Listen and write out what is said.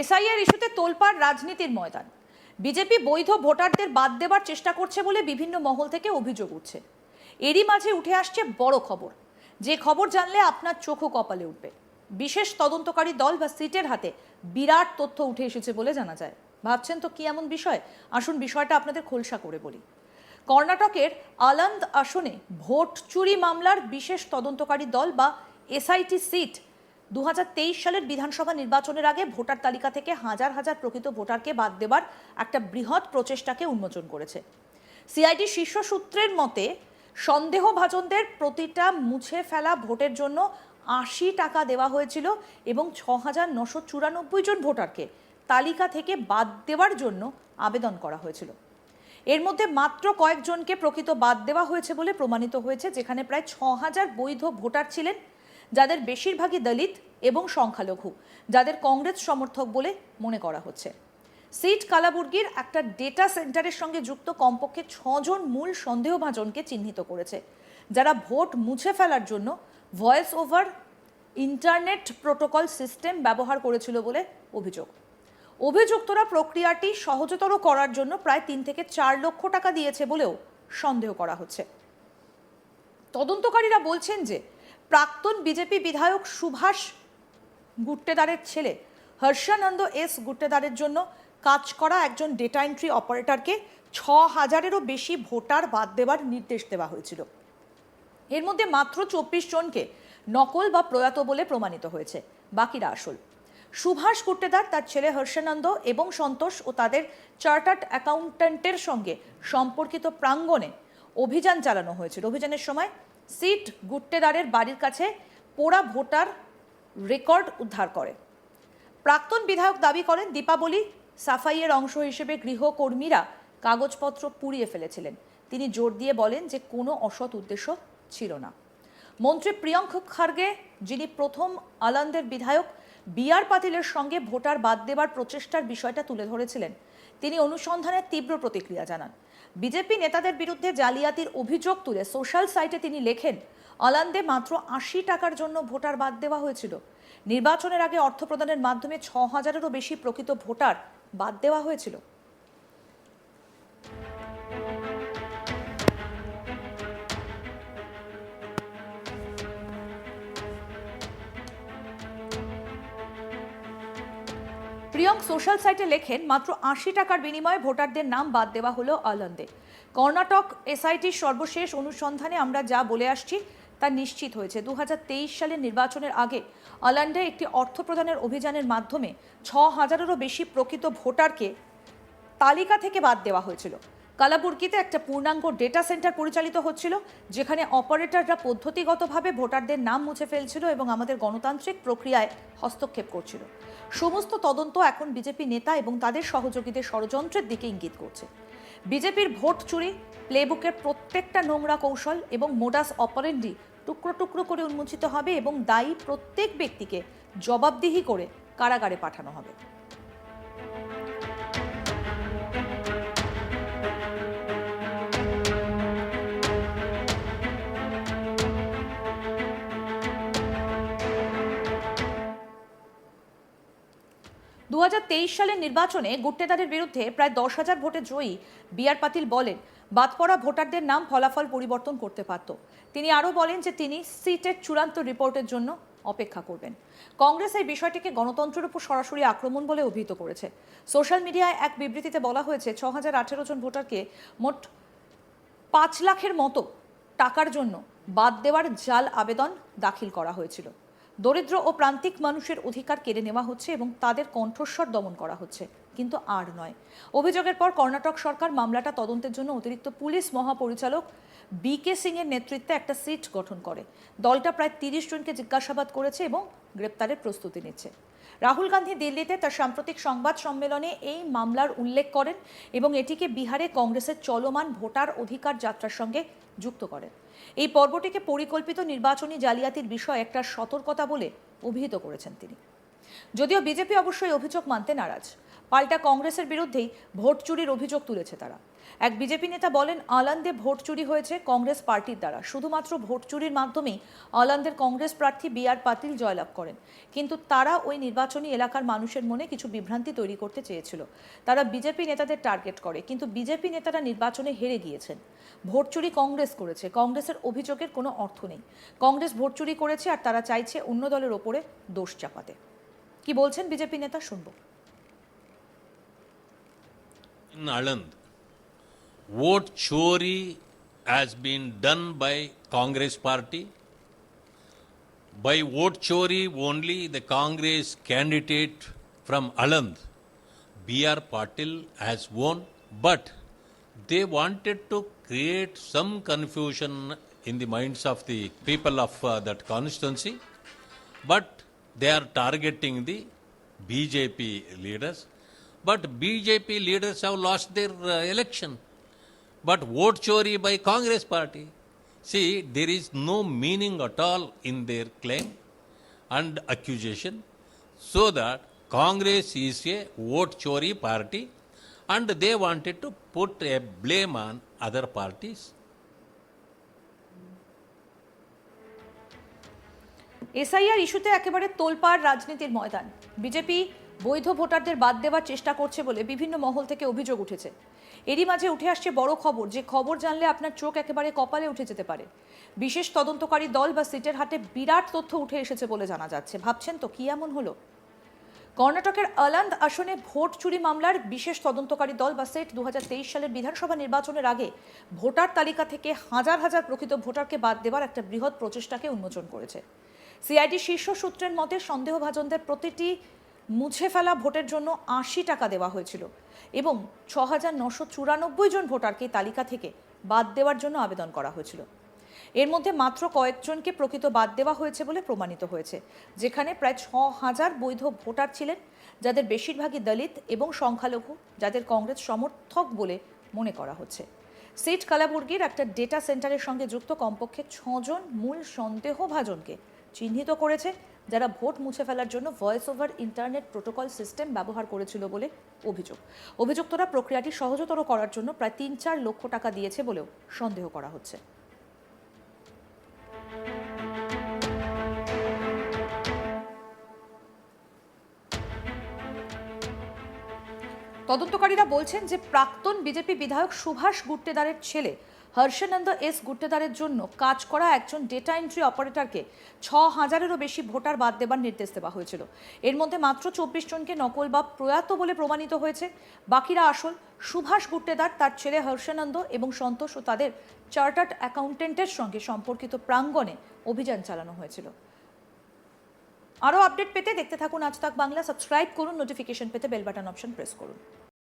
SIR ইস্যুতে তোলপাড় রাজনীতির ময়দান। বিজেপি বৈধ ভোটারদের বাদ দেবার চেষ্টা করছে বলে বিভিন্ন মহল থেকে অভিযোগ উঠছে। এরই মাঝে উঠে আসছে বড় খবর। যে খবর জানলে আপনার চোখও কপালে উঠবে। বিশেষ তদন্তকারী দল বা সিটের হাতে বিরাট তথ্য উঠে এসেছে বলে জানা যায়। ভাবছেন তো কি এমন বিষয়? আসুন বিষয়টা আপনাদের খোলসা করে বলি। কর্ণাটকের আলান্দ আসনে ভোট চুরি মামলার বিশেষ তদন্তকারী দল বা এসআইটি সিট দু হাজার তেইশ সালের বিধানসভা নির্বাচনের আগে ভোটার তালিকা থেকে হাজার হাজার প্রকৃত ভোটারকে বাদ দেবার একটা বৃহৎ প্রচেষ্টাকে উন্মোচন করেছে। সিআইডি শীর্ষ সূত্রের মতে, সন্দেহভাজনদের প্রতিটা মুছে ফেলা ভোটের জন্য আশি টাকা দেওয়া হয়েছিল এবং ছ হাজার নশো চুরানব্বই জন ভোটারকে তালিকা থেকে বাদ দেওয়ার জন্য আবেদন করা হয়েছিল। এর মধ্যে মাত্র কয়েকজনকে প্রকৃত বাদ দেওয়া হয়েছে বলে প্রমাণিত হয়েছে, যেখানে প্রায় ছ হাজার বৈধ ভোটার ছিলেন যাদের বেশিরভাগই দলিত এবং সংখ্যালঘু, যাদের কংগ্রেস সমর্থক বলে মনে করা হচ্ছে। সিট কালাবুর্গির একটা ডেটা সেন্টারের সঙ্গে যুক্ত কমপক্ষে ছজন মূল সন্দেহভাজনকে চিহ্নিত করেছে, যারা ভোট মুছে ফেলার জন্য voice over internet protocol system ব্যবহার করেছিল বলে অভিযোগ। অভিযুক্তরা প্রক্রিয়াটি সহজতর করার জন্য প্রায় তিন থেকে চার লক্ষ টাকা দিয়েছে বলেও সন্দেহ করা হচ্ছে। তদন্তকারীরা বলছেন যে প্রাক্তন বিজেপি বিধায়ক সুভাষ গুট্টেদারের ছেলে হর্ষানন্দ এস গুট্টেদারের জন্য কাজ করা একজন ডেটা এন্ট্রি অপারেটরকে ছ হাজারেরও বেশি ভোটার বাদ দেওয়ার নির্দেশ দেওয়া হয়েছিল। এর মধ্যে মাত্র চব্বিশ জনকে নকল বা প্রয়াত বলে প্রমাণিত হয়েছে। বাকিরা আসল। সুভাষ কুট্টেদার তার ছেলে হর্ষানন্দ এবং সন্তোষ ও তাদের চার্টার্ড অ্যাকাউন্ট্যান্টের সঙ্গে সম্পর্কিত প্রাঙ্গণে অভিযান চালানো হয়েছিল। অভিযানের সময় সিট গুট্টেদারের বাড়ির কাছে পোড়া ভোটার রেকর্ড উদ্ধার করে। প্রাক্তন বিধায়ক দাবি করেন, দীপাবলি সাফাইয়ের অংশ হিসেবে গৃহকর্মীরা কাগজপত্র পুড়িয়ে ফেলেছিলেন। তিনি জোর দিয়ে বলেন যে কোনো অসৎ উদ্দেশ্য ছিল না। মন্ত্রী প্রিয়ঙ্ক খার্গে, যিনি প্রথম আলান্দের বিধায়ক, বিআর পাতিলের সঙ্গে ভোটার বাদ দেবার প্রচেষ্টার বিষয়টা তুলে ধরেছিলেন। তিনি অনুসন্ধানের তীব্র প্রতিক্রিয়া জানান। বিজেপি নেতাদের বিরুদ্ধে জালিয়াতির অভিযোগ তুলে সোশ্যাল সাইটে তিনি লেখেন, অলান্দে মাত্র আশি টাকার জন্য ভোটার বাদ দেওয়া হয়েছিল। নির্বাচনের আগে অর্থ প্রদানের মাধ্যমে ছ হাজারেরও বেশি প্রকৃত ভোটার বাদ দেওয়া হয়েছিল। প্রিয়ঙ্ক সোশ্যাল সাইটে লেখেন, মাত্র আশি টাকার বিনিময়ে ভোটারদের নাম বাদ দেওয়া হলো আলন্দে কর্ণাটক এসআইটির সর্বশেষ অনুসন্ধানে আমরা যা বলে আসছি, তা নিশ্চিত হয়েছে। দু হাজার তেইশ সালের নির্বাচনের আগে আলান্ডে একটি অর্থ প্রদানের অভিযানের মাধ্যমে ছ হাজারেরও বেশি প্রকৃত ভোটারকে তালিকা থেকে বাদ দেওয়া হয়েছিল। কালাবুর্গিতে একটা পূর্ণাঙ্গ ডেটা সেন্টার পরিচালিত হচ্ছিল, যেখানে অপারেটররা পদ্ধতিগতভাবে ভোটারদের নাম মুছে ফেলছিল এবং আমাদের গণতান্ত্রিক প্রক্রিয়ায় হস্তক্ষেপ করছিল। সমস্ত তদন্ত এখন বিজেপি নেতা এবং তাদের সহযোগীদের ষড়যন্ত্রের দিকে ইঙ্গিত করছে। বিজেপির ভোট চুরি প্লেবুকের প্রত্যেকটা নোংরা কৌশল এবং মোডাস অপারেন্ডি টুকরো টুকরো করে উন্মোচিত হবে এবং দায়ী প্রত্যেক ব্যক্তিকে জবাবদিহি করে কারাগারে পাঠানো হবে। সালের নির্বাচনে গুট্টেদারের বিরুদ্ধে প্রায় দশ হাজার ভোটে জয়ী বিআর পাতিল বলেন বাদ পড়া ভোটারদের নাম ফলাফল পরিবর্তন করতে পারত। তিনি আরও বলেন যে তিনি সিটের চূড়ান্ত রিপোর্টের জন্য অপেক্ষা করবেন। কংগ্রেস এই বিষয়টিকে গণতন্ত্রের উপর সরাসরি আক্রমণ বলে অভিহিত করেছে। সোশ্যাল মিডিয়ায় এক বিবৃতিতে বলা হয়েছে ছ হাজার আঠেরো জন ভোটারকে মোট পাঁচ লাখের মতো টাকার জন্য বাদ দেওয়ার জাল আবেদন দাখিল করা হয়েছিল। দরিদ্র ও প্রান্তিক মানুষের অধিকার কেড়ে নেওয়া হচ্ছে এবং তাদের কণ্ঠস্বর দমন করা হচ্ছে, কিন্তু আর নয়। অভিযোগের পর কর্ণাটক সরকার মামলাটা তদন্তের জন্য অতিরিক্ত পুলিশ মহাপরিচালক বি কে সিং এর নেতৃত্বে একটা সিট গঠন করে। দলটা প্রায় তিরিশ জনকে জিজ্ঞাসাবাদ করেছে এবং গ্রেপ্তারের প্রস্তুতি নিচ্ছে। রাহুল গান্ধী দিল্লিতে তার সাম্প্রতিক সংবাদ সম্মেলনে এই মামলার উল্লেখ করেন এবং এটিকে বিহারে কংগ্রেসের চলমান ভোটার অধিকার যাত্রার সঙ্গে যুক্ত করেন। এই পর্বটিকে পরিকল্পিত নির্বাচনী জালিয়াতির বিষয় একটা সতর্কতা বলে অভিহিত করেছেন তিনি। যদিও বিজেপি অবশ্যই অভিযোগ মানতে নারাজ পাল্টা কংগ্রেসের বিরুদ্ধেই ভোট চুরির অভিযোগ তুলেছে তারা। এক বিজেপি নেতা বলেন আলান্দে ভোট চুরি হয়েছে কংগ্রেস পার্টির দ্বারা। শুধুমাত্র ভোট চুরির মাধ্যমেই আলান্দের কংগ্রেস প্রার্থী বি আর পাতিল জয়লাভ করেন। কিন্তু তারা ওই নির্বাচনী এলাকার মানুষের মনে কিছু বিভ্রান্তি তৈরি করতে চেয়েছিল। তারা বিজেপি নেতাদের টার্গেট করে, কিন্তু বিজেপি নেতারা নির্বাচনে হেরে গিয়েছেন। ভোট চুরি কংগ্রেস করেছে, কংগ্রেসের অভিযোগের কোনো অর্থ নেই। কংগ্রেস ভোট চুরি করেছে আর তারা চাইছে অন্য দলের ওপরে দোষ চাপাতে। কি বলছেন বিজেপি নেতা শুনব। Aland, vote chori has been done by Congress party. By vote chori only the Congress candidate from Aland, B.R. Patil has won, but they wanted to create some confusion in the minds of the people of uh, that constituency, but they are targeting the BJP leaders. But BJP leaders have lost their uh, election. But vote chori by Congress party. See, there is no meaning at all in their claim and accusation. So that Congress is a vote chori party and they wanted to put a blame on other parties. SIR ইস্যুতে একেবারে তোলপাড় রাজনীতির ময়দান BJP বৈধ ভোটারদের বাদ দেওয়ার চেষ্টা করছে বলে বিভিন্ন মহল থেকে অভিযোগ উঠেছে। এরই মাঝে উঠে আসছে বড় খবর, যে খবর জানলে আপনার চোখ একেবারে কপালে উঠে যেতে পারে। বিশেষ তদন্তকারী দল বা সিটের হাতে বিরাট তথ্য উঠে এসেছে বলে জানা যাচ্ছে। ভাবছেন তো কি এমন হলো? কর্ণাটকের আলান্দ আসনে ভোট চুরি মামলার বিশেষ তদন্তকারী দল বা সেট দুহাজার তেইশ সালের বিধানসভা নির্বাচনের আগে ভোটার তালিকা থেকে হাজার হাজার প্রকৃত ভোটারকে বাদ দেওয়ার একটা বৃহৎ প্রচেষ্টাকে উন্মোচন করেছে। সিআইডি শীর্ষ সূত্রের মতে সন্দেহভাজনদের প্রতিটি মুছে ফেলা ভোটের জন্য আশি টাকা দেওয়া হয়েছিল এবং ছ হাজার নশো চুরানব্বই জন ভোটারকে তালিকা থেকে বাদ দেওয়ার জন্য আবেদন করা হয়েছিল। এর মধ্যে মাত্র কয়েকজনকে প্রকৃত বাদ দেওয়া হয়েছে বলে প্রমাণিত হয়েছে, যেখানে প্রায় ছ হাজার বৈধ ভোটার ছিলেন, যাদের বেশিরভাগই দলিত এবং সংখ্যালঘু, যাদের কংগ্রেস সমর্থক বলে মনে করা হচ্ছে। সিট কালাবুর্গির একটা ডেটা সেন্টারের সঙ্গে যুক্ত কমপক্ষে ছজন মূল সন্দেহভাজনকে চিহ্নিত করেছে যারা ভোট মুছে ফেলার জন্য voice over internet protocol system ব্যবহার করেছিল বলে অভিযোগ। অভিযুক্তরা প্রক্রিয়াটি সহজতর করার জন্য প্রায় তিন চার লক্ষ টাকা দিয়েছে বলেও সন্দেহ করা হচ্ছে। তদন্তকারীরা বলছেন যে প্রাক্তন বিজেপি বিধায়ক সুভাষ গুট্টেদারের ছেলে হর্ষানন্দ এস গুট্টেদারের জন্য কাজ করা একজন ডেটা এন্ট্রি অপারেটরকে ছ হাজারেরও বেশি ভোটার বাদ দেবার নির্দেশ দেওয়া হয়েছিল। এর মধ্যে মাত্র চব্বিশ জনকে নকল বা প্রয়াত বলে প্রমাণিত হয়েছে। বাকিরা আসল সুভাষ গুট্টেদার তার ছেলে হর্ষানন্দ এবং সন্তোষ ও তাদের চার্টার্ড অ্যাকাউন্টেন্টের সঙ্গে সম্পর্কিত প্রাঙ্গণে অভিযান চালানো হয়েছিল। আরও আপডেট পেতে দেখতে থাকুন আজ তাক বাংলা। সাবস্ক্রাইব করুন, নোটিফিকেশন পেতে বেল বাটন অপশন প্রেস করুন।